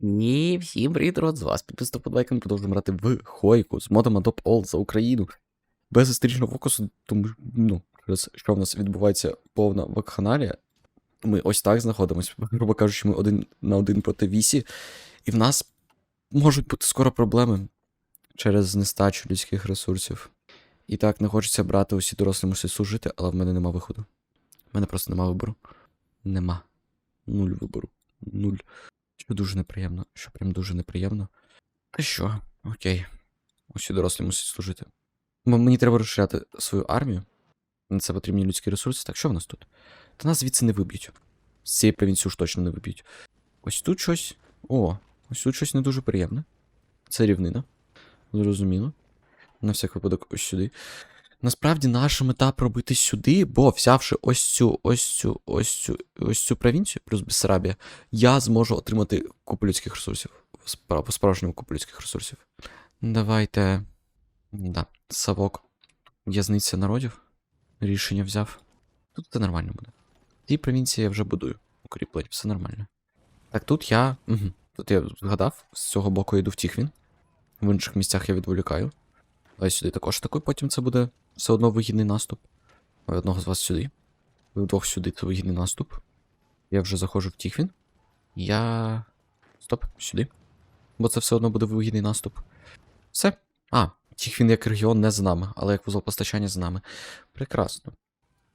І всім привіт, род, з вас підписано подбайком, продовжуємо грати в Хойку з модом Adopt All за Україну. Без історичного фокусу, тому ну, через що в нас відбувається повна вакханалія. Ми ось так знаходимося, грубо кажучи, ми один на один проти вісі, і в нас можуть бути скоро проблеми через нестачу людських ресурсів. І так, не хочеться брати усі дорослі мусять служити, але в мене нема виходу. В мене просто нема вибору. Нема. Нуль вибору. Нуль. Що дуже неприємно, що прям дуже неприємно. Та що, окей. Усі дорослі мусять служити. М- Мені треба розширяти свою армію. На це потрібні людські ресурси. Так, що в нас тут? Та нас звідси не виб'ють. З цієї провінції уж точно не виб'ють. Ось тут щось. О, ось тут щось не дуже приємне. Це рівнина. Зрозуміло. На всяк випадок ось сюди. Насправді наша мета пробити сюди, бо взявши ось цю, ось цю, ось цю, ось цю провінцію, плюс Бессарабія, я зможу отримати купу людських ресурсів. По-справжньому купу людських ресурсів. Давайте. Да, Савок. В'язниця народів. Рішення взяв. Тут це нормально буде. Цій провінції я вже будую. Укріплень, все нормально. Так, тут я. Угу. Тут я згадав, з цього боку я йду в Тіхвін. В інших місцях я відволікаю. Ось сюди також такий, потім це буде все одно вигідний наступ. Одного з вас сюди. Ви вдвох сюди це вигідний наступ. Я вже заходжу в Тіхвін. Я. Стоп, сюди. Бо це все одно буде вигідний наступ. Все. А, Тіхвін як регіон не з нами, але як вузол постачання з нами. Прекрасно.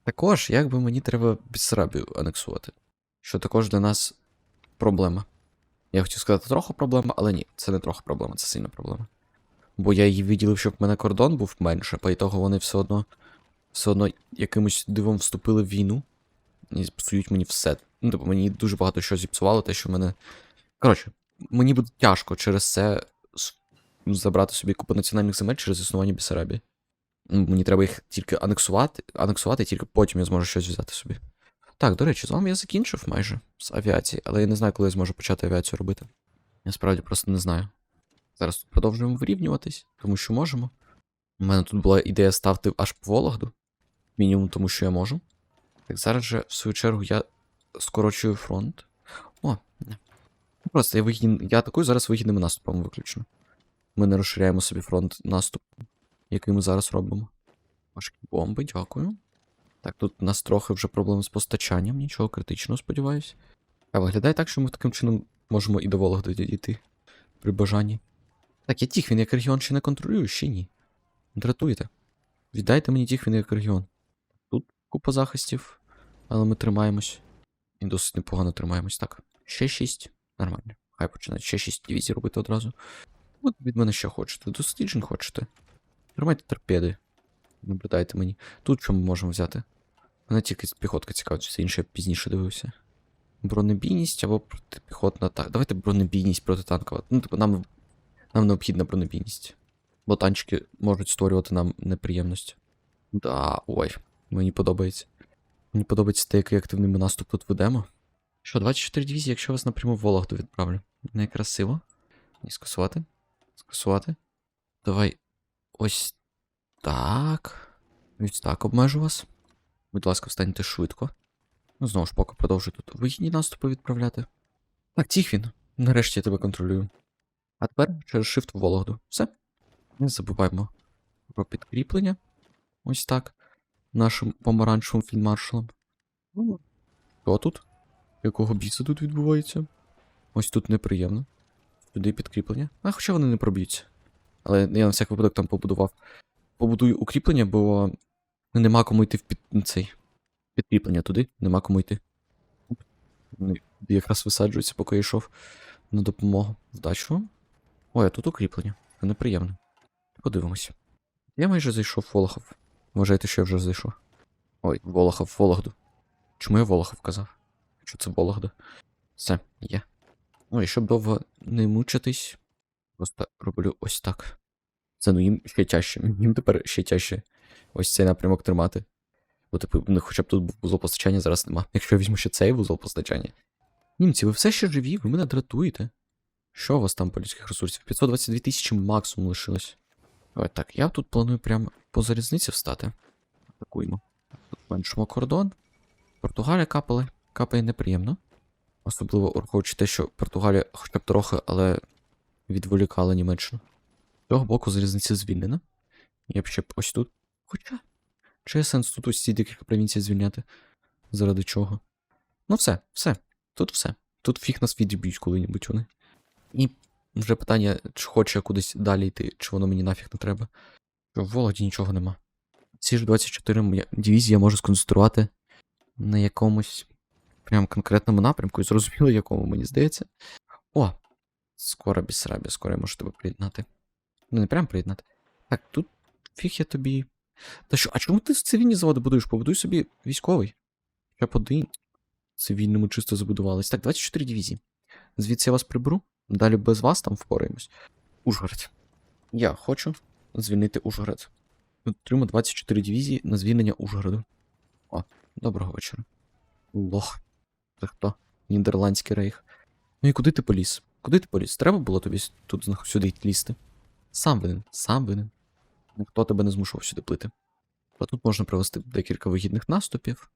Також, як би мені треба Бессарабію анексувати. Що також для нас проблема. Я хотів сказати трохи проблема, але ні, це не трохи проблема, це сильна проблема. Бо я її виділив, щоб в мене кордон був менше, по ітогу вони все одно все одно якимось дивом вступили в війну і псують мені все. Ну, типу, мені дуже багато що зіпсувало, те, що мене. Коротше, мені буде тяжко через це забрати собі купу національних земель через існування Бісарабії. Мені треба їх тільки анексувати, анексувати, і тільки потім я зможу щось взяти собі. Так, до речі, з вами я закінчив майже з авіації, але я не знаю, коли я зможу почати авіацію робити. Я справді просто не знаю. Зараз тут продовжуємо вирівнюватись, тому що можемо. У мене тут була ідея ставити аж по Вологду. Мінімум, тому що я можу. Так, зараз же, в свою чергу, я скорочую фронт. О, не. Ну, Просто я вигідний. Я атакую зараз вигідними наступами виключно. Ми не розширяємо собі фронт наступу, який ми зараз робимо. Важкі бомби, дякую. Так, тут у нас трохи вже проблем з постачанням, нічого критичного, сподіваюсь. А виглядає так, що ми таким чином можемо і до Вологди дійти. При бажанні. Так, я Тіхвін як регіон ще не контролюю, ще ні. Дратуєте. Віддайте мені Тіхвін як регіон. Тут купа захистів, але ми тримаємось. І досить непогано тримаємось. Так. Ще 6. Нормально. Хай починають ще 6 дивізій робити одразу. От від мене що хочете. Досліджень хочете. Тримайте торпеди. Наблюдайте мені. Тут що ми можемо взяти? Мене тільки піхотка цікавить, все інше я пізніше дивився. Бронебійність або протипіхотна так. Давайте бронебійність протитанкова. Ну, типу, нам, нам необхідна бронебійність. Бо танчики можуть створювати нам неприємності. Да, ой, мені подобається. Мені подобається те, який активний ми наступ тут ведемо. Що, 24 дивізії, якщо вас напряму в Вологду відправлю. Некрасиво. І скасувати. Скасувати. Давай. Ось так. Ось так обмежу вас. Будь ласка, встаньте швидко. Ну, знову ж поки продовжую тут вигідні наступи відправляти. Так, Тіхвін, нарешті я тебе контролюю. А тепер через Shift в Вологду. Все. Не забуваємо про підкріплення. Ось так. Нашим помаранчевим фільмаршалом. Ну, Що тут? Якого біса тут відбувається? Ось тут неприємно. Сюди підкріплення. А хоча вони не проб'ються. Але я на всяк випадок там побудував. Побудую укріплення, бо нема кому йти в під... цей. Підкріплення туди, нема кому йти. Якраз висаджуються, поки я йшов на допомогу. Вдачу. вам. Ой, а тут укріплення. Це неприємно. Подивимося. Я майже зайшов в Волохов. Вважайте, що я вже зайшов. Ой, Волохов, Вологду. Чому я Волохов казав? Що це Вологда? Все, є. Ой, щоб довго не мучитись, просто роблю ось так. Це ну їм ще тяжче. Їм тепер ще тяжче ось цей напрямок тримати. Бо, типу, них хоча б тут вузол постачання, зараз нема. Якщо я візьму ще цей вузол постачання. Німці, ви все ще живі, ви мене дратуєте. Що у вас там по людських ресурсів? 522 тисячі максимум лишилось. Ой, так, я тут планую прямо по залізниці встати. Атакуємо. Тут меншимо кордон. Португалія капали. Капає неприємно. Особливо враховуючи те, що Португалія хоча б трохи, але відволікала Німеччину. З цього боку залізниця звільнена. Я б ще б ось тут. Хоча. Чи є сенс тут ось ці декілька провінцій звільняти? Заради чого? Ну все, все. Тут все. Тут фіг нас відіб'ють коли-небудь вони. І вже питання, чи хочу я кудись далі йти, чи воно мені нафіг не треба. Що в Вологді нічого нема. Ці ж 24 моя- дивізії я можу сконцентрувати на якомусь прям конкретному напрямку, і зрозуміло, якому, мені здається. О! Скоро Бісарабія, скоро я можу тебе приєднати. Ну, не прям приєднати. Так, тут фіг я тобі. Та що, а чому ти цивільні заводи будуєш? Побудуй собі військовий. Хоча б один. Цивільному чисто забудувались. Так, 24 дивізії. Звідси я вас приберу. Далі без вас там впораємось. Ужгород. Я хочу звільнити Ужгород. Отримаю 24 дивізії на звільнення Ужгороду. О, доброго вечора. Лох. Це хто? Нідерландський рейх. Ну і куди ти поліз? Куди ти поліз? Треба було тобі тут сюди лізти. Сам винен, сам винен. Ніхто тебе не змушував сюди плити. А тут можна провести декілька вигідних наступів.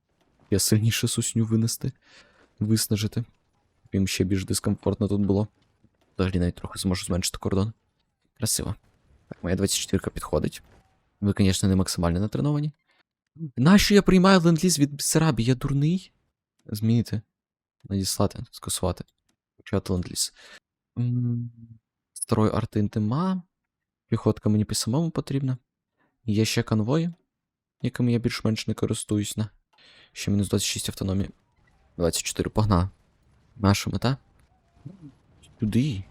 Я сильніше сусню винести, виснажити. Їм ще більш дискомфортно тут було. Взагалі навіть трохи зможу зменшити кордон. Красиво. Так, моя 24-ка підходить. Ви, звісно, не максимально натреновані. Нащо я приймаю ленд-ліз від Бессарабії? Я дурний? Змінити. Надіслати, скасувати. Почати ленд-ліз. Строй арти нема. Піхотка мені по самому потрібна. Є ще конвої, якими я більш-менш не користуюсь на. Ще мінус 26 автономії. 24, погнали. Наша мета. Сюди.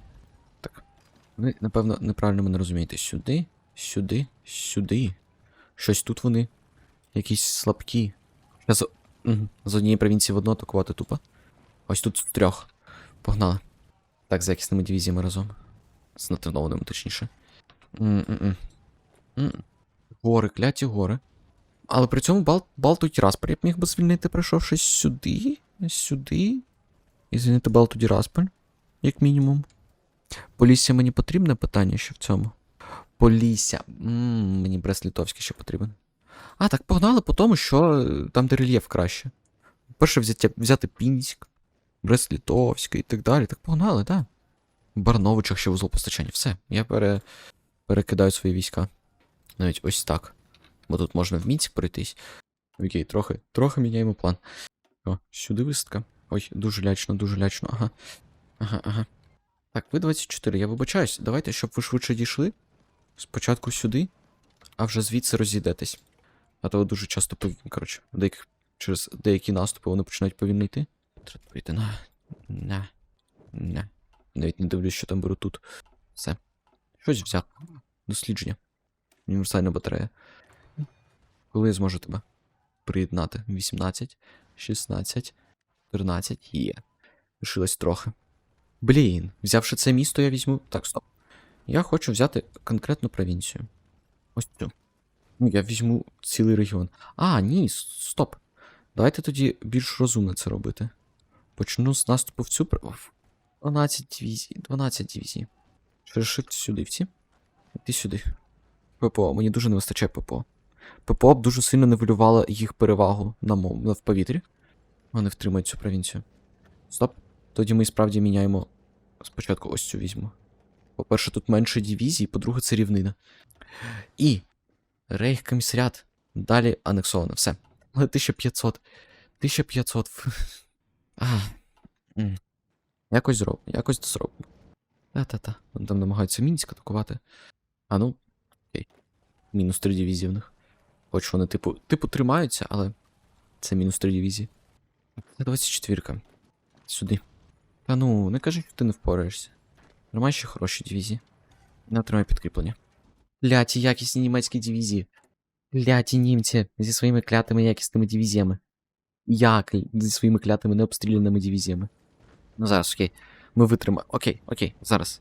Ви, напевно, неправильно мене розумієте. Сюди, сюди, сюди. Щось тут вони. Якісь слабкі. З... З однієї провінції в одну атакувати тупо. Ось тут з трьох. Погнали. Так, з якісними дивізіями разом. З натренованими, точніше. Гори, кляті гори. Але при цьому Бал... Балту Тірасполь я б міг би звільнити, прийшовшись сюди, сюди. І звільнити Балту Тірасполь, як мінімум. Полісся мені потрібне питання ще в цьому. Полісся. Мені Брест-Літовський ще потрібен. А, так погнали по тому, що е, там, де рельєф краще. Перше взяти, взяти Пінськ, Брест-Літовський і так далі. Так погнали, так. В Барновичах ще вузол постачання. Все, я пере... перекидаю свої війська. Навіть ось так. Бо тут можна в Мінськ пройтись. Окей, трохи, трохи міняємо план. О, сюди висадка. Ой, дуже лячно, дуже лячно, ага. Ага, ага. Так, ви 24, я вибачаюсь. Давайте, щоб ви швидше дійшли. Спочатку сюди, а вже звідси розійдетесь. А то дуже часто пов... коротше, деяких... через деякі наступи вони починають повільно йти. Треба прийти на. На. На. Навіть не дивлюсь, що там беру тут. Все. Щось взяв. Дослідження. Універсальна батарея. Коли я зможу тебе приєднати? 18, 16, 14. Є. Лишилось трохи. Блін, взявши це місто, я візьму. Так, стоп. Я хочу взяти конкретну провінцію. Ось цю. Ну, я візьму цілий регіон. А, ні, стоп. Давайте тоді більш розумно це робити. Почну з наступу в цю. пр- 12 дивізій. 12 дивізій. Через shift сюди всі. Іди сюди. ППО, мені дуже не вистачає ППО. ППО б дуже сильно нивелювало їх перевагу на мов... в повітрі. Вони втримають цю провінцію. Стоп. Тоді ми справді міняємо. Спочатку ось цю візьму. По-перше, тут менше дивізій, по-друге, це рівнина. І Рейх комісаріат. Далі анексовано. Все. Але 1500. 1500. А. Якось зроб. Якось зробимо. Та-та-та. Вони там намагаються Мінськ атакувати. А ну. Окей. Мінус 3 дивізії в них. Хоч вони, типу, типу, тримаються, але це мінус 3 дивізії. Це 24. Сюди. Та ну, не кажи, що ти не впораєшся. Тримай ще хороші дивізії. Не отримай підкріплення. Кляті якісні німецькі дивізії. Кляті німці зі своїми клятими якісними дивізіями. Як зі своїми клятими необстріляними дивізіями. Ну зараз, окей. Ми витримаємо. Окей, окей, зараз.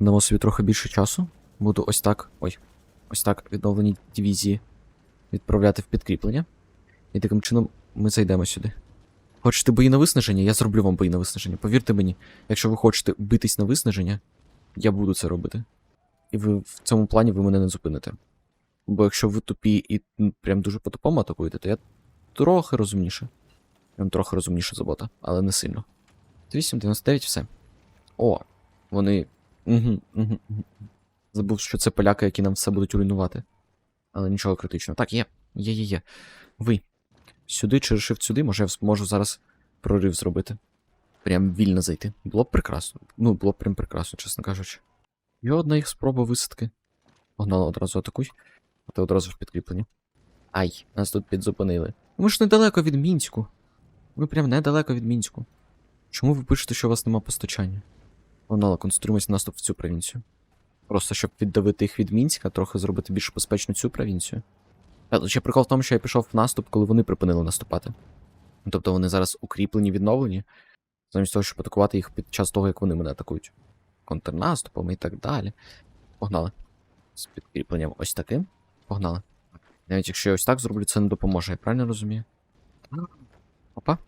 Дамо собі трохи більше часу. Буду ось так. Ой. Ось так відновлені дивізії відправляти в підкріплення. І таким чином ми зайдемо сюди. Хочете бої на виснаження? Я зроблю вам бої на виснаження. Повірте мені, якщо ви хочете битись на виснаження, я буду це робити. І ви в цьому плані ви мене не зупините. Бо якщо ви тупі і прям дуже по-тупому атакуєте, то я трохи розумніше. Прям трохи розумніша забота, але не сильно. 899, все. О, вони. Угу, угу. Забув, що це поляки, які нам все будуть руйнувати. Але нічого критичного. Так, є. Є, є, є. Ви. Сюди чи решив сюди, може я зможу зараз прорив зробити. Прям вільно зайти. Було б прекрасно. Ну, було б прям прекрасно, чесно кажучи. Є одна їх спроба висадки. Погнали одразу атакуй. А ти одразу в підкріпленні. Ай, нас тут підзупинили. Ми ж недалеко від Мінську. Ви прям недалеко від Мінську. Чому ви пишете, що у вас нема постачання? Погнали, концентруємося наступ в цю провінцію. Просто щоб віддавити їх від Мінська, трохи зробити більш безпечну цю провінцію. А ще прикол в тому, що я пішов в наступ, коли вони припинили наступати. Тобто вони зараз укріплені, відновлені, замість того, щоб атакувати їх під час того, як вони мене атакують. Контрнаступами і так далі. Погнали. З підкріпленням ось таким. Погнали. Навіть якщо я ось так зроблю, це не допоможе, я правильно розумію? Опа.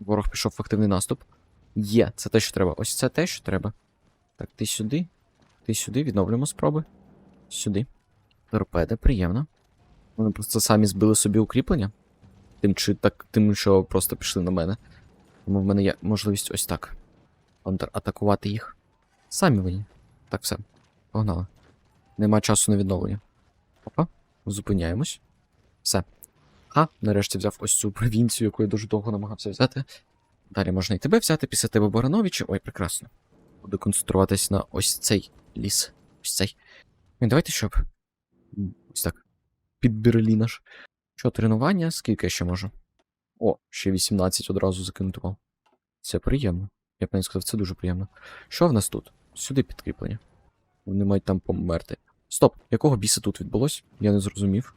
Ворог пішов в активний наступ. Є, це те, що треба. Ось це те, що треба. Так, ти сюди. Ти сюди, відновлюємо спроби. Сюди. Торпеда, приємно. Вони просто самі збили собі укріплення. Тим, чи так, тим, що просто пішли на мене. Тому в мене є можливість ось так. Контратакувати їх. Самі вони. Так, все. Погнали. Нема часу на відновлення. Опа. Зупиняємось. Все. А, нарешті взяв ось цю провінцію, яку я дуже довго намагався взяти. Далі можна і тебе взяти, після тебе Барановича. Ой, прекрасно. Буду концентруватись на ось цей ліс. Ось цей. І давайте щоб. Ось так. Під Берлін аж. Що, тренування? Скільки ще можу? О, ще 18 одразу закинути вам. Це приємно. Я б навіть сказав, це дуже приємно. Що в нас тут? Сюди підкріплення. Вони мають там померти. Стоп, якого біса тут відбулось? Я не зрозумів.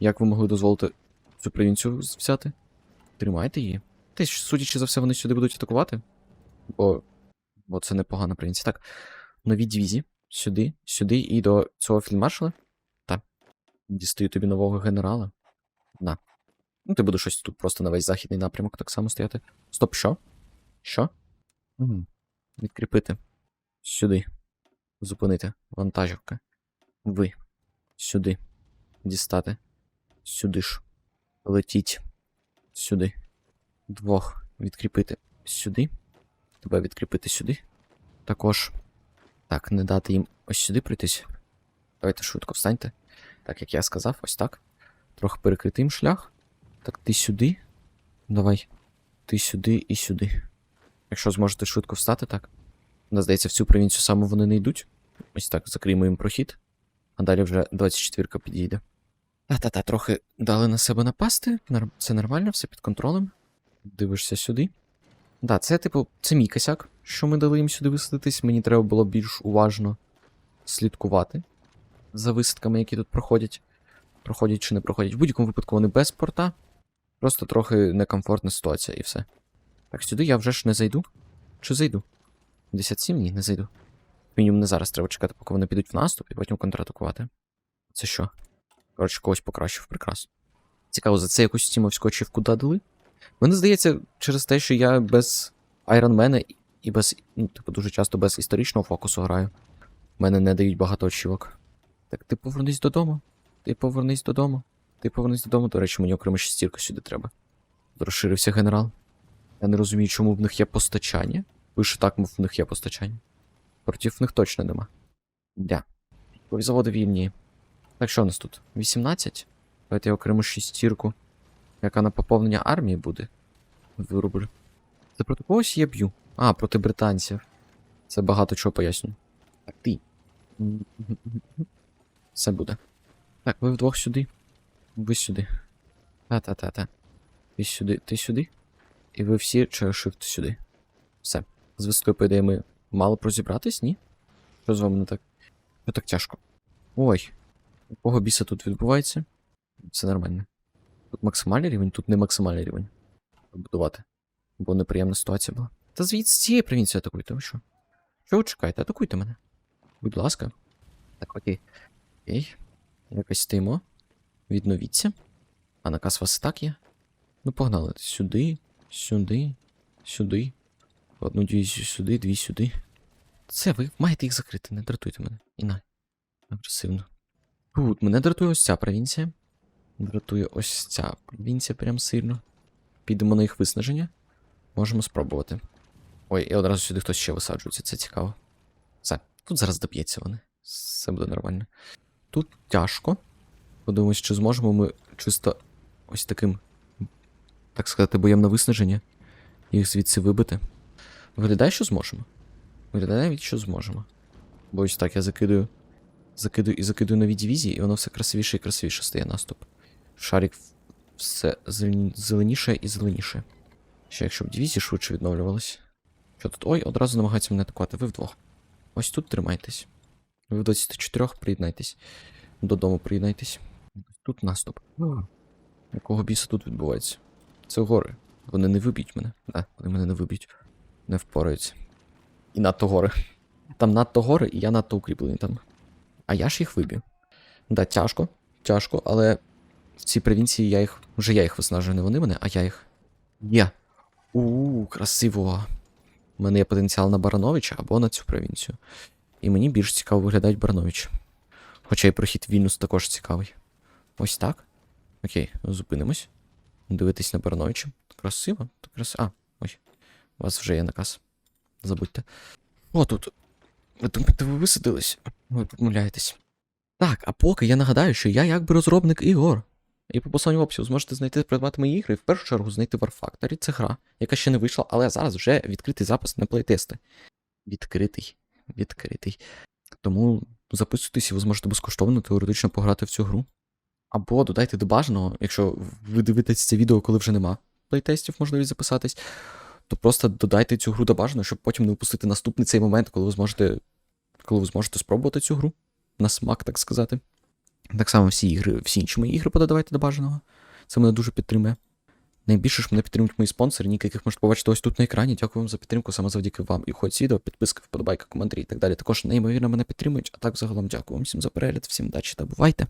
Як ви могли дозволити цю провінцію взяти? Тримайте її. Й, судячи за все, вони сюди будуть атакувати. Бо, бо це непогана провінція. Так. Нові дивізії. Сюди, сюди і до цього фільмаршала. Дістаю тобі нового генерала. На. Ну, ти будеш щось тут просто на весь західний напрямок так само стояти. Стоп, що? Що? Угу. Відкріпити. Сюди. Зупинити. Вантажівка. Ви. Сюди. Дістати. Сюди ж. Летіть. Сюди. Двох. Відкріпити. Сюди. Тебе відкріпити сюди. Також. Так, не дати їм ось сюди пройтись. Давайте швидко встаньте. Так, як я сказав, ось так. Трохи перекрити їм шлях. Так, ти сюди. Давай. Ти сюди і сюди. Якщо зможете швидко встати, так. Мені здається, в цю провінцію саме вони не йдуть. Ось так, закриємо їм прохід. А далі вже 24-ка підійде. Та-та-та, трохи дали на себе напасти. Це нормально, все під контролем. Дивишся сюди. Да, це, типу, це мій косяк, що ми дали їм сюди висадитись. Мені треба було більш уважно слідкувати за висадками, які тут проходять. Проходять чи не проходять. В будь-якому випадку вони без порта. Просто трохи некомфортна ситуація і все. Так, сюди я вже ж не зайду. Чи зайду? 57? Ні, не зайду. Мінімум не зараз треба чекати, поки вони підуть в наступ і потім контратакувати. Це що? Коротше, когось покращив, прекрасно. Цікаво, за це якусь стімовську ачівку додали? Мені здається, через те, що я без Айронмена і без, ну, типу, дуже часто без історичного фокусу граю. Мене не дають багато очівок. Так ти повернись додому. Ти повернись додому. Ти повернись додому. До речі, мені окремо шестірка сюди треба. Розширився генерал. Я не розумію, чому в них є постачання. Пише так, мов в них є постачання. Проти них точно нема. Дя. Заводи вільні. Так що у нас тут? 18? Давайте я окрему шістірку. Яка на поповнення армії буде? Вироблю. Це проти когось я б'ю. А, проти британців. Це багато чого пояснює. Так, ти. Все буде. Так, ви вдвох сюди. Ви сюди. Та-та-та-та. Ти сюди, ти сюди. І ви всі через shift сюди. Все. З високою, по ми мало розібратись, ні? Що з вами не так? Що так тяжко? Ой. Якого біса тут відбувається? Все нормально. Тут максимальний рівень, тут не максимальний рівень. Будувати. Бо неприємна ситуація була. Та звідси з цієї провінції атакуйте, ви що? Що ви чекаєте? Атакуйте мене. Будь ласка. Так, окей. Окей. Якось стоїмо. Відновіться. А наказ вас і так є? Ну, погнали. Сюди, сюди, сюди. Одну дивізію сюди, дві сюди. Це ви маєте їх закрити, не дратуйте мене. Іна. Агресивно. Тут мене дратує ось ця провінція. Дратує ось ця провінція прям сильно. Підемо на їх виснаження. Можемо спробувати. Ой, і одразу сюди хтось ще висаджується, це цікаво. Все, тут зараз доб'ється вони. Все буде нормально. Тут тяжко. Подивимось, чи зможемо ми чисто ось таким, так сказати, боєм на виснаження їх звідси вибити. Виглядає, що зможемо. Виглядає навіть, що зможемо. Бо ось так я закидую. Закидую і закидую нові дивізії, і воно все красивіше і красивіше стає наступ. Шарик все зеленіше і зеленіше. Ще якщо б дивізії швидше відновлювались. Що тут? Ой, одразу намагаються мене атакувати. Ви вдвох. Ось тут тримайтесь. Ви в 24 приєднайтесь. Додому приєднайтесь. Тут наступ. Якого біса тут відбувається? Це гори. Вони не виб'ють мене. Да, вони мене не виб'ють. Не впораються. І надто гори. Там надто гори, і я надто укріплений там. А я ж їх виб'ю. Да, тяжко, тяжко, але в цій провінції я їх. Вже я їх виснажую, не вони мене, а я їх. Є. У, красиво. У мене є потенціал на Барановича або на цю провінцію. І мені більш цікаво виглядають Баранович. Хоча і прохід Вільнюс також цікавий. Ось так. Окей, зупинимось. Дивитись на Барановича. Красиво. Так крас... А, ой. У вас вже є наказ. Забудьте. О, тут. Ви думаєте, ви висадились? Ви помиляєтесь. Так, а поки я нагадаю, що я якби розробник ігор. І по посланню в зможете знайти придбати мої ігри, і в першу чергу знайти War. Це гра, яка ще не вийшла, але зараз вже відкритий запис на плейтести. Відкритий. Відкритий. Тому записуйтесь і ви зможете безкоштовно теоретично пограти в цю гру. Або додайте до бажаного, якщо ви дивитесь це відео, коли вже нема плейтестів, можливість записатись, то просто додайте цю гру до бажаного, щоб потім не упустити наступний цей момент, коли ви зможете, коли ви зможете спробувати цю гру на смак, так сказати. Так само всі ігри, всі інші мої ігри подавайте до бажаного. Це мене дуже підтримує. Найбільше ж мене підтримують мої спонсори, ніки яких можете побачити ось тут на екрані. Дякую вам за підтримку, саме завдяки вам. І хоч відео, підписки, вподобайка, коментарі і так далі. Також неймовірно мене підтримують. А так загалом дякую вам всім за перегляд, всім дачі та бувайте!